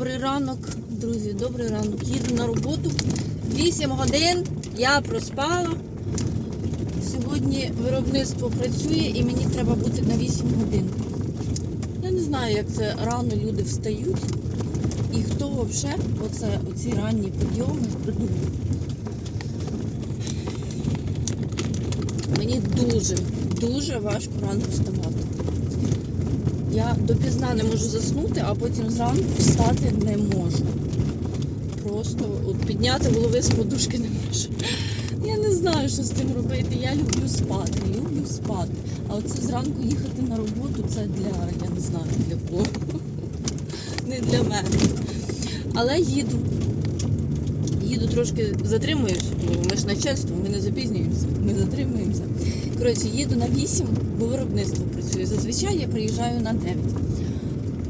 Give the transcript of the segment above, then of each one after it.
Добрий ранок, друзі, добрий ранок. Їду на роботу. 8 годин я проспала. Сьогодні виробництво працює і мені треба бути на 8 годин. Я не знаю, як це рано люди встають. І хто взагалі оце, оці ранні підйоми придумав. Мені дуже, дуже важко рано вставати. Я допізна не можу заснути, а потім зранку встати не можу. Просто от підняти голови з подушки не можу. Я не знаю, що з цим робити. Я люблю спати, люблю спати. А оце зранку їхати на роботу це для, я не знаю, для кого. Не для мене. Але їду. Їду трошки затримуюсь, бо ми ж начальство, ми не запізнюємося, ми затримуємося. Коротше, їду на 8, бо виробництво працює. Зазвичай я приїжджаю на 9.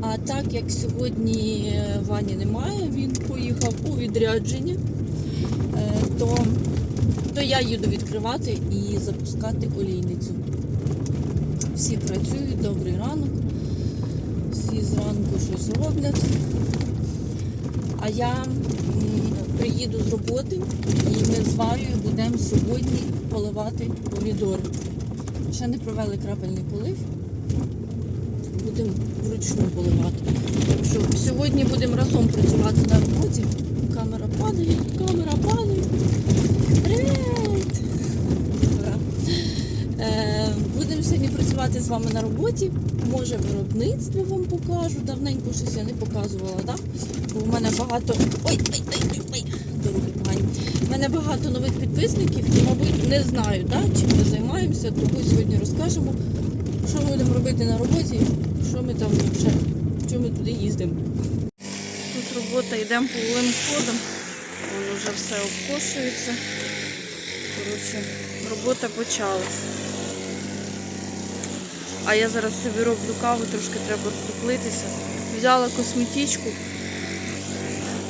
А так як сьогодні е, Вані немає, він поїхав у відрядження, е, то, то я їду відкривати і запускати олійницю. Всі працюють, добрий ранок, всі зранку щось роблять. А я приїду з роботи ми з Варією будемо сьогодні поливати помідори. Ще не провели крапельний полив. Будемо вручну поливати. Що сьогодні будемо разом працювати на роботі. Камера падає, камера падає. Привіт! Е, будемо сьогодні працювати з вами на роботі. Може виробництво вам покажу. Давненько щось я не показувала, так? Бо в мене багато. Ой, ой, ой, ой. У мене багато нових підписників і, мабуть, не знають, да, чим ми займаємося, тому сьогодні розкажемо, що ми будемо робити на роботі, що ми там ще, що ми туди їздимо. Тут робота йдемо половим ходом. Воно вже все обкошується. Коротше, робота почалась. А я зараз собі роблю каву, трошки треба розтоплитися. Взяла косметичку,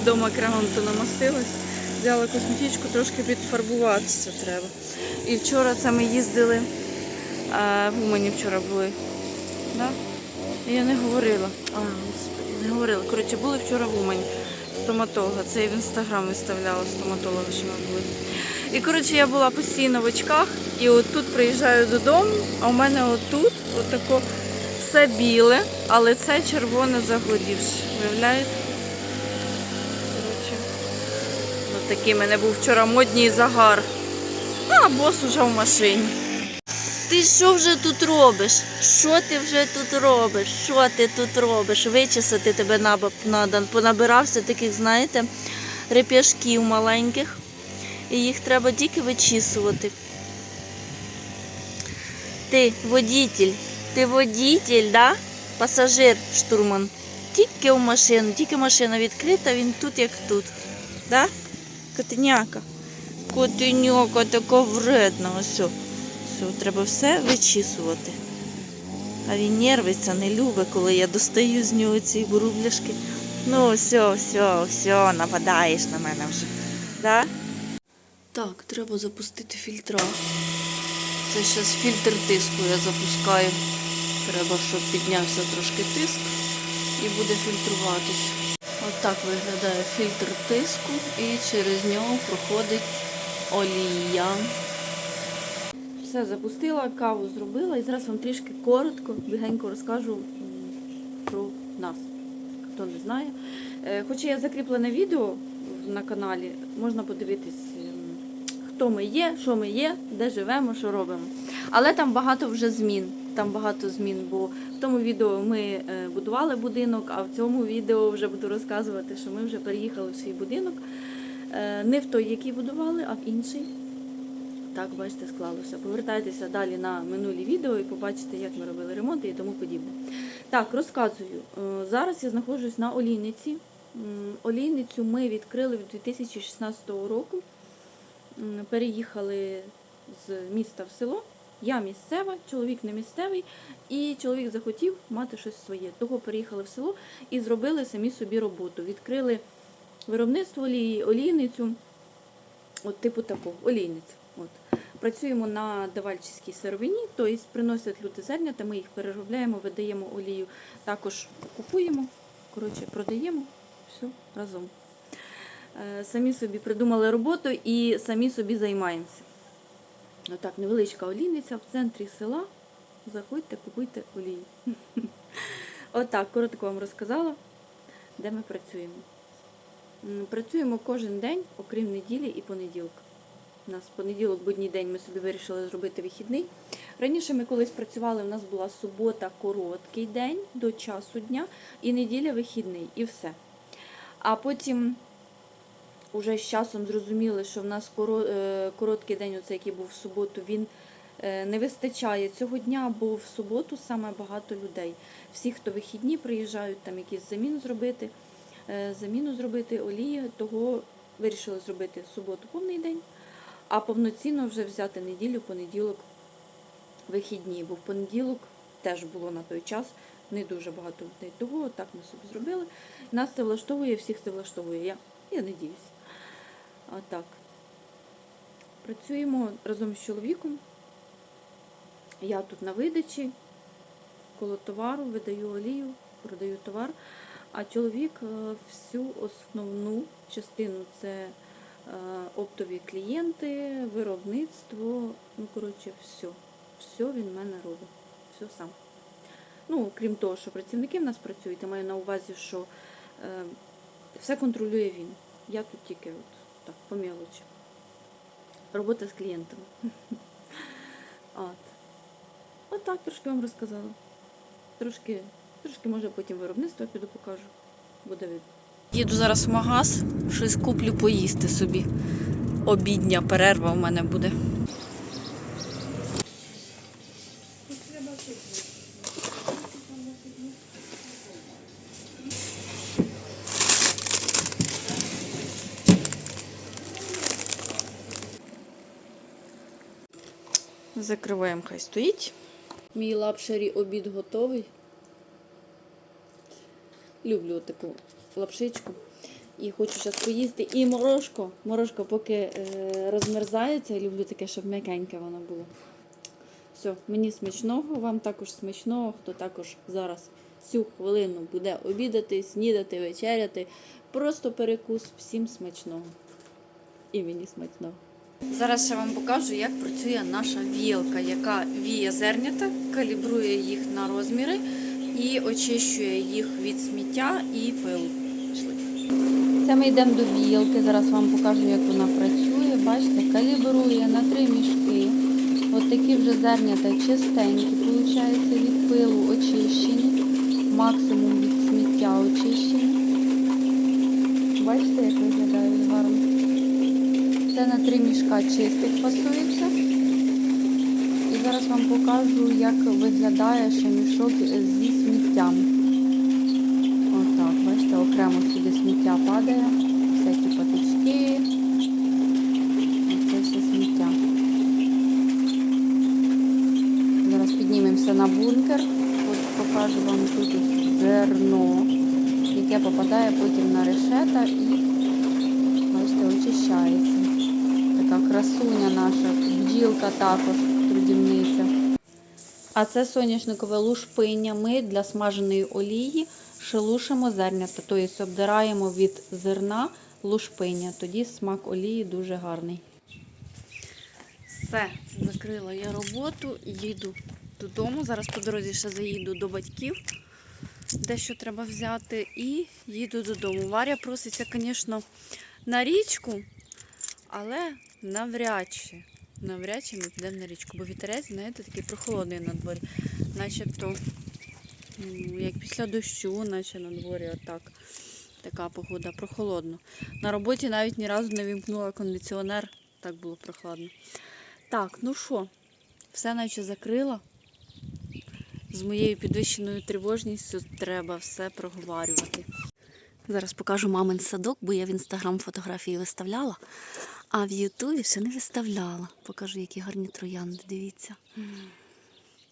Дома кремом то намастилась. Взяла косметичку, трошки підфарбуватися треба. І вчора це ми їздили, а, в Умані вчора були. Да? І Я не говорила. А, не говорила. Коротше, були вчора в Умані. Стоматолога. Це я в інстаграм виставляла стоматолога, що ми були. І коротше, я була постійно в очках, і от тут приїжджаю додому, а у мене отут отако все біле, але це червоне загорівше. Виявляєте? Коротше, от такий мене був вчора модній загар. А бос уже в машині. Ти що вже тут робиш? Що ти вже тут робиш? Що ти тут робиш? Вичесати тебе треба. Понабирався таких, знаєте, реп'яшків маленьких. І їх треба тільки вичісувати. Ти водитель, ти водитель, да? Пасажир, штурман. Тільки в машину, тільки машина відкрита, він тут як тут. Да? Котеняка. Котеняка така вредна. Ось. Все, треба все вичісувати. А він нервиться, не любить, коли я достаю з нього ці бурубляшки. Ну, все, все, все, нападаєш на мене вже. Да? Так, треба запустити фільтра. Це зараз фільтр тиску я запускаю. Треба, щоб піднявся трошки тиск і буде фільтруватись. От так виглядає фільтр тиску і через нього проходить олія. Все запустила, каву зробила і зараз вам трішки коротко, бігенько розкажу про нас. Хто не знає. Е, Хоча є закріплене відео на каналі, можна подивитись, ем, хто ми є, що ми є, де живемо, що робимо. Але там багато вже змін. Там багато змін, бо в тому відео ми е, будували будинок, а в цьому відео вже буду розказувати, що ми вже переїхали в свій будинок. Е, Не в той, який будували, а в інший. Так, бачите, склалося. Повертайтеся далі на минулі відео і побачите, як ми робили ремонт і тому подібне. Так, розказую. Е, Зараз я знаходжусь на олійниці. Олійницю ми відкрили в 2016 року. Переїхали з міста в село. Я місцева, чоловік не місцевий, і чоловік захотів мати щось своє. Того переїхали в село і зробили самі собі роботу. Відкрили виробництво олії, олійницю, от типу такого, олійниця. От. Працюємо на давальчиській сировині, тобто приносять люди зернята, ми їх переробляємо, видаємо олію, також купуємо, коротше, продаємо. Все разом. Е, Самі собі придумали роботу і самі собі займаємося. Отак, невеличка олійниця в центрі села. Заходьте, купуйте олію. Отак, коротко вам розказала, де ми працюємо. Працюємо кожен день, окрім неділі і понеділка. У нас понеділок, будній день, ми собі вирішили зробити вихідний. Раніше ми колись працювали, у нас була субота, короткий день до часу дня, і неділя вихідний, і все. А потім уже з часом зрозуміли, що в нас е, короткий день, оцей, який був в суботу, він е, не вистачає цього дня, бо в суботу саме багато людей. Всі, хто вихідні, приїжджають там якісь заміну зробити, е, заміну зробити олії, того вирішили зробити в суботу повний день, а повноцінно вже взяти неділю, понеділок, вихідні, бо в понеділок теж було на той час не дуже багато людей. Того так ми собі зробили. Нас це влаштовує, всіх це влаштовує. Я, я надіюсь. А так. Працюємо разом з чоловіком. Я тут на видачі, коло товару, видаю олію, продаю товар. А чоловік е, всю основну частину це е, оптові клієнти, виробництво. Ну, коротше, все. Все він в мене робить. Все сам. Ну, крім того, що працівники в нас працюють, я маю на увазі, що е, все контролює він. Я тут тільки от, так, по мелочі. Робота з клієнтами. От. От так трошки вам розказала. Трошки, трошки може потім виробництво піду покажу. Буде від. Їду зараз в магаз, щось куплю поїсти собі. Обідня перерва у мене буде. Закриваємо, хай стоїть. Мій лапшері обід готовий. Люблю таку лапшичку. І хочу зараз поїсти. І морожко. Морожко поки е, розмерзається. Люблю таке, щоб м'якеньке воно було. Все, мені смачного, вам також смачного, хто також зараз цю хвилину буде обідати, снідати, вечеряти. Просто перекус всім смачного. І мені смачного. Зараз ще вам покажу, як працює наша віялка, яка віє зернята, калібрує їх на розміри і очищує їх від сміття і пилу. Це ми йдемо до віялки. Зараз вам покажу, як вона працює. Бачите, калібрує на три мішки. От такі вже зернята чистенькі, виходить, від пилу очищені, максимум від сміття очищені. Бачите, як виглядають гарно. Це на три мішка чистих фасується. І зараз вам покажу, як виглядає ще мішок зі сміттям. Отак, бачите, окремо сюди сміття падає. Всякі патички. Це все сміття. Зараз піднімемося на бункер. От покажу вам тут зерно, яке попадає потім на решета і, бачите, очищається. Така красуня наша, бджілка також, трудівниця. А це соняшникове лушпиння. Ми для смаженої олії шелушимо зернята, тобто обдираємо від зерна лушпиння. Тоді смак олії дуже гарний. Все, закрила я роботу, їду додому. Зараз по дорозі ще заїду до батьків, дещо треба взяти, і їду додому. Варя проситься, звісно, на річку, але навряд чи. Навряд чи ми підемо на річку, бо вітерець, знаєте, такий прохолодний на дворі. Начебто, ну, як після дощу, наче на дворі отак. Така погода, прохолодно. На роботі навіть ні разу не вімкнула кондиціонер, так було прохладно. Так, ну що, все наче закрила. З моєю підвищеною тривожністю треба все проговорювати. Зараз покажу мамин садок, бо я в інстаграм фотографії виставляла, а в Ютубі ще не виставляла. Покажу, які гарні троянди, дивіться.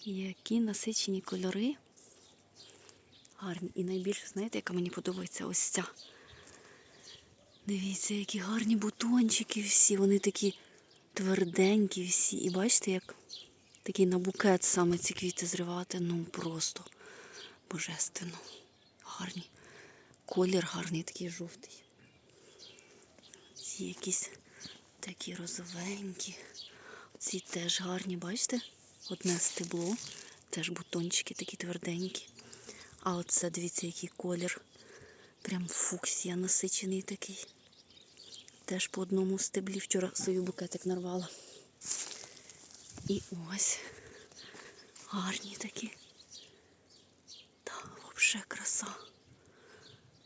Які насичені кольори. Гарні. І найбільше, знаєте, яка мені подобається ось ця. Дивіться, які гарні бутончики всі. Вони такі тверденькі всі. І бачите, як такий на букет саме ці квіти зривати. Ну просто божественно. Гарні. колір гарний, такий жовтий. Ці якісь такі розовенькі. Ці теж гарні, бачите? Одне стебло, теж бутончики такі тверденькі. А оце, дивіться, який колір. Прям фуксія насичений такий. Теж по одному стеблі вчора свою букетик нарвала. І ось гарні такі. Так, взагалі краса.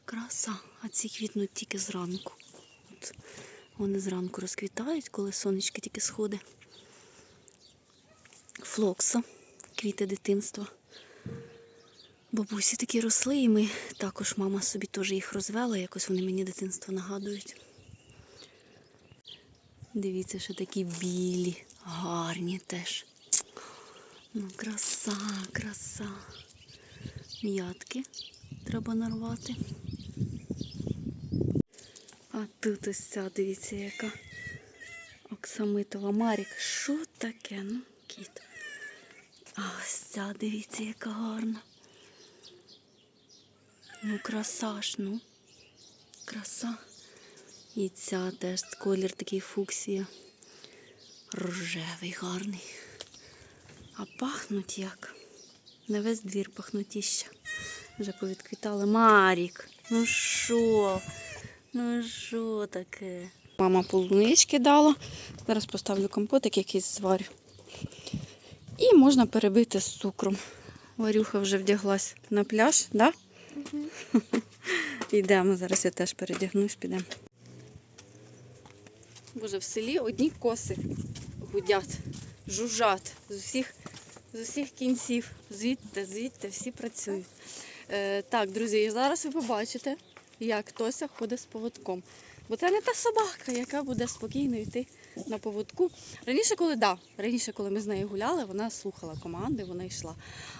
Краса. А ці квітнуть тільки зранку. От вони зранку розквітають, коли сонечки тільки сходить. Флокса, квіти дитинства. Бабусі такі росли, і ми також мама собі теж їх розвела, якось вони мені дитинство нагадують. Дивіться, що такі білі, гарні теж. Ну, краса, краса. М'ятки треба нарвати. А тут ось ця, дивіться, яка оксамитова Марік. Що таке? Ну, кіт. А ось ця, дивіться, яка гарна. Ну, краса ж, ну. Краса. І ця теж колір такий фуксія. Рожевий, гарний. А пахнуть як. На весь двір пахнутіща. Вже повідквітали. Марік, ну що? Ну що таке? Мама полунички дала. Зараз поставлю компотик якийсь зварю. І можна перебити з цукром. Варюха вже вдяглась на пляж, так? Да? Йдемо, зараз я теж передягнусь, підемо. Боже, в селі одні коси гудять, жужжать з усіх, з усіх кінців. Звідти, звідти всі працюють. Е, так, друзі, і зараз ви побачите, як Тося ходить з поводком. Бо це не та собака, яка буде спокійно йти на поводку. Раніше, коли да, раніше, коли ми з нею гуляли, вона слухала команди, вона йшла.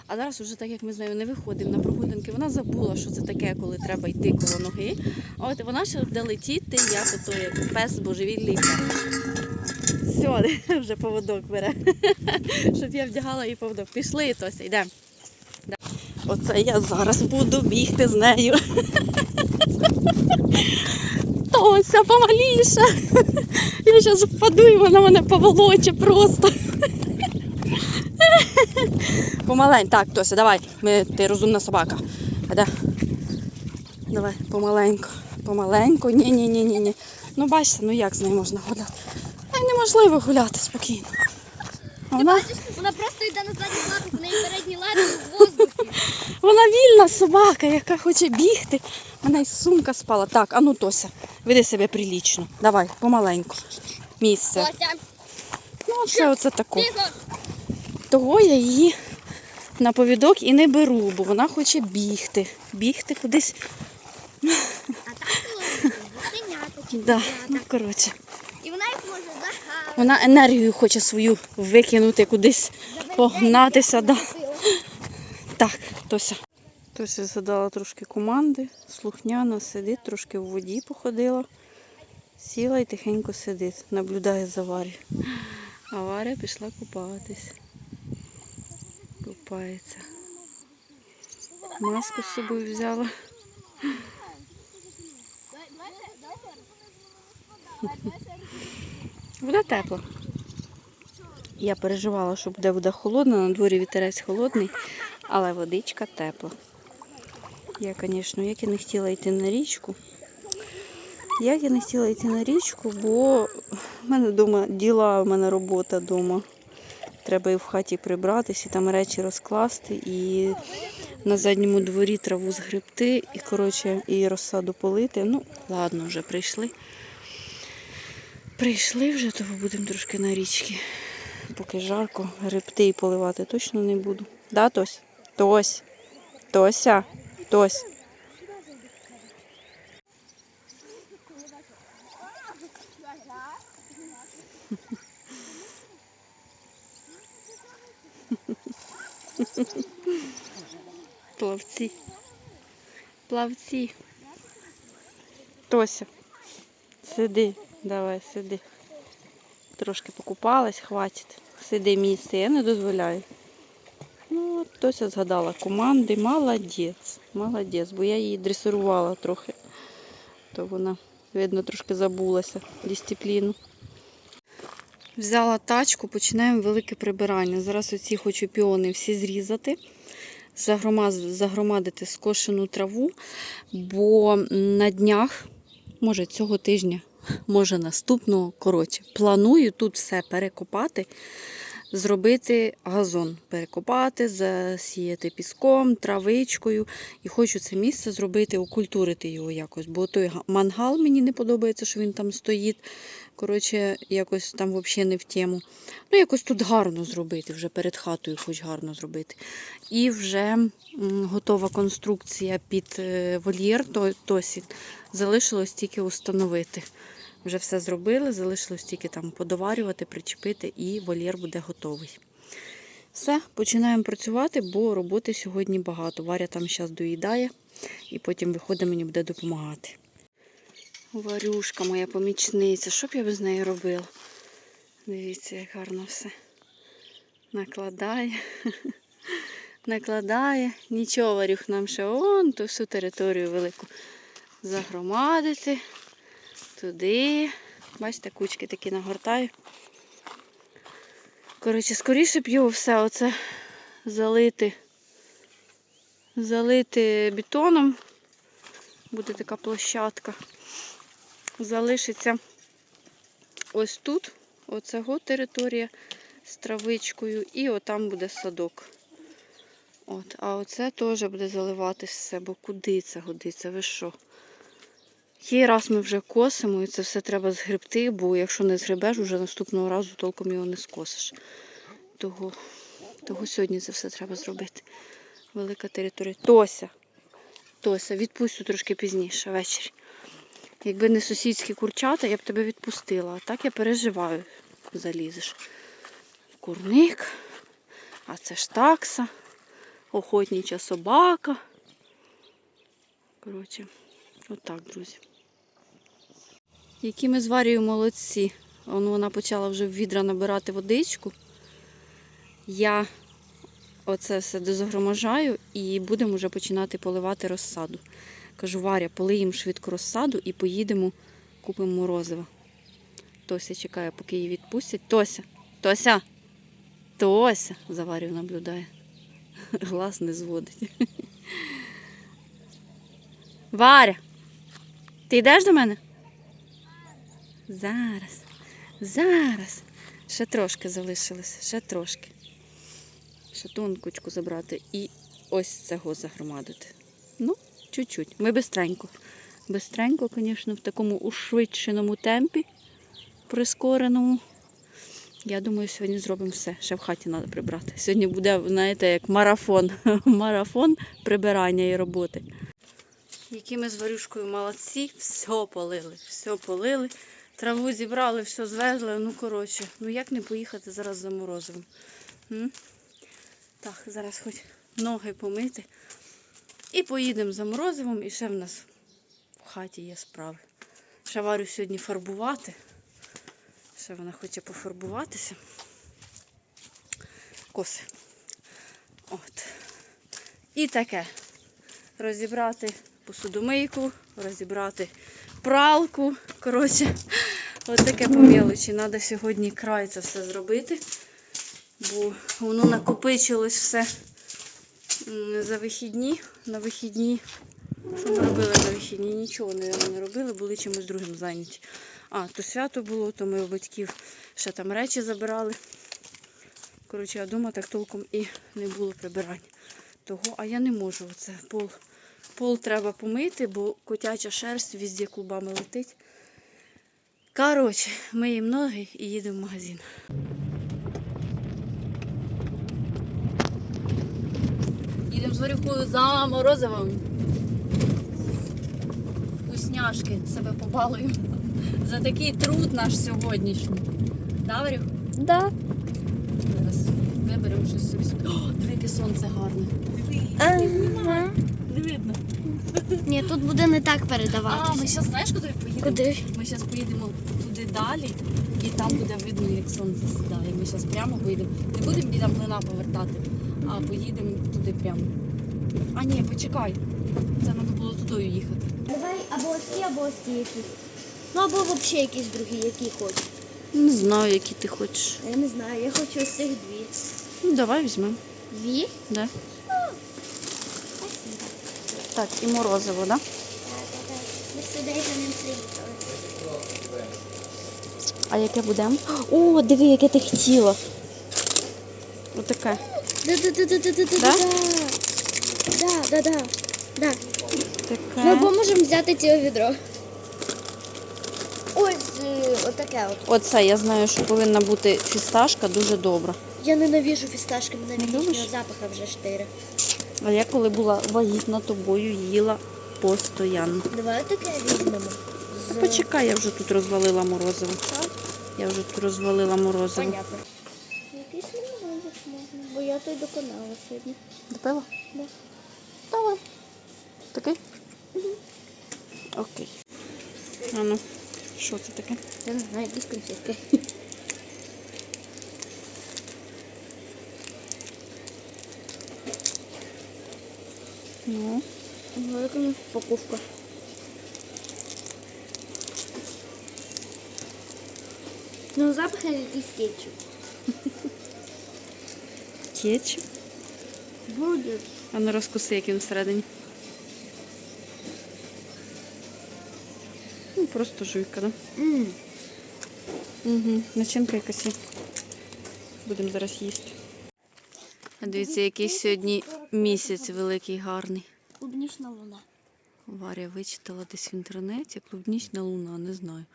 А зараз, уже так як ми з нею не виходимо на прогулянки, вона забула, що це таке, коли треба йти коло ноги. А от вона ще буде летіти, як ото як пес божевільний. Все, вже поводок бере. Щоб я вдягала їй поводок. Пішли, Тося, йдемо. Оце я зараз буду бігти з нею. Тося, помаліше. Я зараз впаду і вона мене поволоче просто. Помалень. Так, Тося, давай. Ми, ти розумна собака. Іде. Давай, помаленьку. Помаленьку. Ні, ні. Ну бачите, ну як з нею можна гуляти? Та й неможливо гуляти спокійно. А Вона, Вона просто йде на задні лапи, в неї передні лапи в воздухі. вона вільна собака, яка хоче бігти. Вона й сумка спала. Так, а ну Тося, веди себе прилічно. Давай, помаленьку. Місце. Ну, оце, оце тако. Того я її на повідок і не беру, бо вона хоче бігти. Бігти кудись. А так гусенята Да. Ну, коротше. І вона їх може загадати. Вона енергію хоче свою викинути кудись, погнатися. Да. Так, Тося. Тося задала трошки команди, слухняно сидить, трошки в воді походила, сіла і тихенько сидить, наблюдає за Варю. А Варя пішла купатись. Купається. Маску з собою взяла. Вода тепла. Я переживала, що буде вода холодна, на дворі вітерець холодний, але водичка тепла. Я, звісно, як і не хотіла йти на річку. Як я не хотіла йти на річку, бо в мене вдома діла, в мене робота вдома. Треба і в хаті прибратися, і там речі розкласти, і на задньому дворі траву згребти, і, коротше, і розсаду полити. Ну, ладно, вже прийшли. Прийшли вже, то будемо трошки на річці. Поки жарко, гребти і поливати точно не буду. Да, Тось? Тось. Тося. Тось. Плавці. Плавці. Тося. Сиди, давай, сиди. Трошки покупалась, хватить. Сиди місце, я не дозволяю. Тося згадала команди. Молодець. Молодець, бо я її дресирувала трохи. То вона, видно, трошки забулася дисципліну. Взяла тачку, починаємо велике прибирання. Зараз оці хочу піони всі зрізати, загромадити скошену траву, бо на днях, може цього тижня, може наступного, коротше, планую тут все перекопати, зробити газон, перекопати, засіяти піском, травичкою. І хочу це місце зробити, окультурити його якось, бо той мангал мені не подобається, що він там стоїть. Коротше, якось там взагалі не в тему. Ну, якось тут гарно зробити, вже перед хатою хоч гарно зробити. І вже готова конструкція під е, вольєр то- Тосі. Залишилось тільки установити. Вже все зробили, залишилось тільки там подоварювати, причепити, і вольєр буде готовий. Все, починаємо працювати, бо роботи сьогодні багато. Варя там зараз доїдає і потім виходить, мені буде допомагати. Варюшка моя помічниця, що б я без неї робила? Дивіться, як гарно все. Накладає. Накладає. Нічого, Варюх, нам ще он ту всю територію велику загромадити. Туди. Бачите, кучки такі нагортаю. Коротше, скоріше б його все оце залити. Залити бетоном. Буде така площадка залишиться ось тут, оцього територія з травичкою, і отам буде садок. От, а оце теж буде заливатись все, бо куди це годиться? Ви що? Є раз ми вже косимо, і це все треба згребти, бо якщо не згребеш, вже наступного разу толком його не скосиш. Того, того сьогодні це все треба зробити. Велика територія. Тося. Тося, відпустю трошки пізніше, ввечері. Якби не сусідські курчата, я б тебе відпустила. А так я переживаю, залізеш. Курник, а це ж такса, охотніча собака. Коротше, отак, друзі. Які ми з Варією молодці. Вон вона почала вже в відра набирати водичку. Я оце все дозагроможаю і будемо вже починати поливати розсаду. Кажу, Варя, полиємо швидко розсаду і поїдемо, купимо морозива. Тося чекає, поки її відпустять. Тося, Тося, Тося, за наблюдає. Глаз не зводить. Варя, ти йдеш до мене? Зараз, зараз. Ще трошки залишилось, ще трошки. Ще ту забрати і ось цього загромадити. Ну, чуть-чуть. Ми бистренько. Бистренько, звісно, в такому ушвидшеному темпі, прискореному. Я думаю, сьогодні зробимо все. Ще в хаті треба прибрати. Сьогодні буде, знаєте, як марафон. Марафон прибирання і роботи. Які ми з варюшкою молодці, все полили, все полили. Траву зібрали, все звезли. Ну, коротше, ну як не поїхати зараз за морозивом? М? Так, зараз хоч ноги помити. І поїдемо за морозивом, і ще в нас в хаті є справи. Ще варю сьогодні фарбувати. Ще вона хоче пофарбуватися. Коси. От. І таке. Розібрати посудомийку, розібрати пралку. Коротше, от таке по мелочі. Треба сьогодні край це все зробити, бо воно накопичилось все за вихідні. На вихідні. Що ми робили на вихідні? Нічого не робили, були чимось другим зайняті. А, то свято було, то ми у батьків ще там речі забирали. Коротше, а вдома так толком і не було прибирань. Того, а я не можу. Оце пол, пол треба помити, бо котяча шерсть везде клубами летить. Коротше, миємо ноги і їдемо в магазин. Їдемо з варюкою за морозивом. Вкусняшки себе побалуємо. За такий труд наш сьогоднішній. Да, Варюх? Да. Зараз виберемо щось собі. О, диви, яке сонце гарне. Ага. Не видно. Ні, тут буде не так А, ми зараз знаєш, куди поїдемо? Куди? Ми зараз поїдемо туди далі, і там буде видно, як сонце сідає. Ми зараз прямо поїдемо. Не будемо біля млина повертати, А, поїдемо туди прямо. А ні, почекай. Це треба було тудою їхати. Давай або ось ті, або ось ті які. Ну або взагалі якісь другі, які хочеш. Не знаю, які ти хочеш. Я не знаю, я хочу ось цих дві. Ну, давай візьмемо. Дві? Да. Так, і морозиво, да? Ми. А яке будемо? О, диви, яке ти хотіла. Отаке. Да? Да, да, да. Да. Ми Таке. або можемо взяти ціле відро. Ось е, отаке от. Оце я знаю, що повинна бути фісташка дуже добра. Я ненавижу фісташки, мене Не від їхнього запаха вже штири. А я коли була вагітна тобою, їла постоянно. Давай таке візьмемо. З... Почекай, я вже тут розвалила морозиво. Так, Я вже тут розвалила морозиво. понятно. Якийсь лимончик можна, бо я той доконала сьогодні. Допила? Да. Давай. Такий? Окей. А ну, що це таке? Я не знаю, якісь конфетки. Ну, Велика упаковка. Ну, запах якийсь кетчуп. кетчуп. Буде. А ну розкуси, як він всередині. Ну, просто жуйка, да? Ммм. Угу. Начинка якась. Будемо зараз їсти. А дивіться, який сьогодні місяць великий, гарний. Клубнічна луна. Варя вичитала десь в інтернеті. Клубнічна луна, не знаю.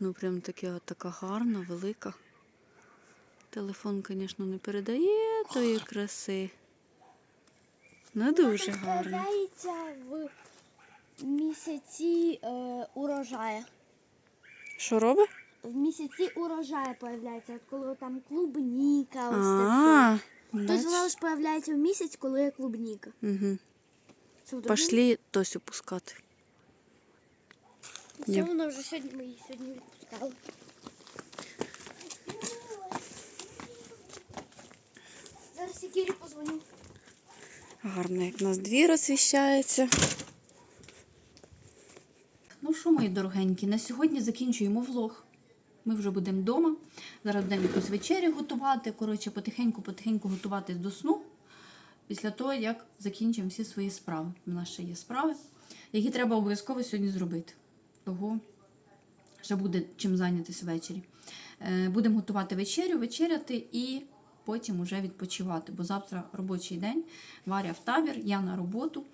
Ну, прям таке, така гарна, велика. Телефон, звісно, не передає тої краси. Не дуже гарно. В місяці е, урожаю. Що робить? В місяці урожаю появляється, от коли там клубніка, ось це Все. Тобто вона лише появляється в місяць, коли є клубніка. Угу. Пошли Тосю пускати. Це Ні. вона вже сьогодні ми її сьогодні відпускали. Зараз я Кірі позвоню. Гарно, як у нас двір освіщається. Ну що, мої дорогенькі, на сьогодні закінчуємо влог. Ми вже будемо вдома. Зараз будемо якусь вечерю готувати. Коротше, потихеньку-потихеньку готуватись до сну. Після того, як закінчимо всі свої справи. У нас ще є справи, які треба обов'язково сьогодні зробити. Того ще буде чим зайнятися ввечері. Е, Будемо готувати вечерю, вечеряти і потім уже відпочивати, бо завтра робочий день. Варя в табір, я на роботу.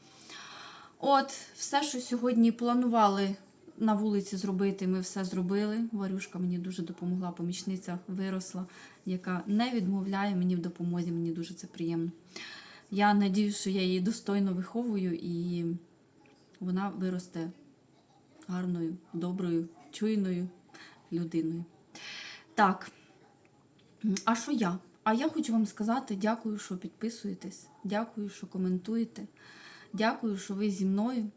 От, все, що сьогодні планували на вулиці зробити, ми все зробили. Варюшка мені дуже допомогла, помічниця виросла, яка не відмовляє мені в допомозі. Мені дуже це приємно. Я надію, що я її достойно виховую і вона виросте гарною, доброю, чуйною людиною. Так, а що я? А я хочу вам сказати дякую, що підписуєтесь, дякую, що коментуєте. Дякую, що ви зі мною,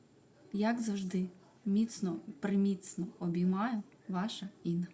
як завжди, міцно, приміцно обіймаю ваша Інна.